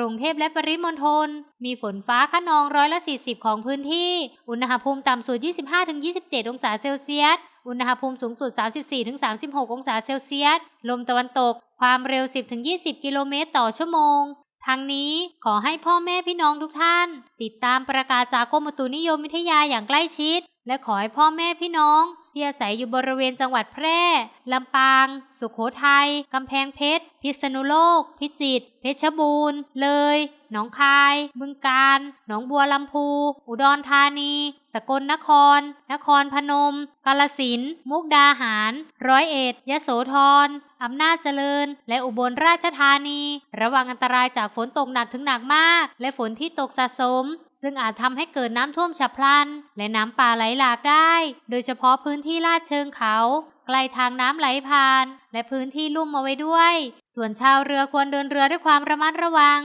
รุงเทพและปริมณฑลมีฝนฟ้าขนองร้อยละ40 ของพื้นที่ อุณหภูมิต่ำสุด 25-27 องศาเซลเซียส อุณหภูมิสูงสุด 34-36 องศาเซลเซียส ลมตะวันตก ความเร็ว 10-20 กิโลเมตรต่อชั่วโมงทั้งนี้ขอให้พ่อแม่พี่น้องทุกท่าน ติดตามประกาศจากกรมอุตุนิยมวิทยาอย่างใกล้ชิด และขอให้พ่อแม่พี่น้องที่อาศัยอยู่บริเวณจังหวัดแพร่ ลำปาง สุขโขทัย กำแพงเพชร พิษณุโลก พิจิตรเพชรบูรณ์ เลย หนองคาย บึงกาฬ หนองบัวลำพู อุดรธานี สกลนคร นครพนม กาลสิน มุกดาหาร ร้อยเอ็ด ยโสธร อำนาจเจริญ และอุบลราชธานี ระวังอันตรายจากฝนตกหนักถึงหนักมาก และฝนที่ตกสะสม ซึ่งอาจทำให้เกิดน้ำท่วมฉับพลัน และน้ำป่าไหลหลากได้ โดยเฉพาะพื้นที่ลาดเชิงเขา กล้ทางน้ำไหลผ่าน และพื้นที่ลุ่มเอาไว้ด้วย ส่วนชาวเรือควรเดินเรือด้วยความระมัดระวัง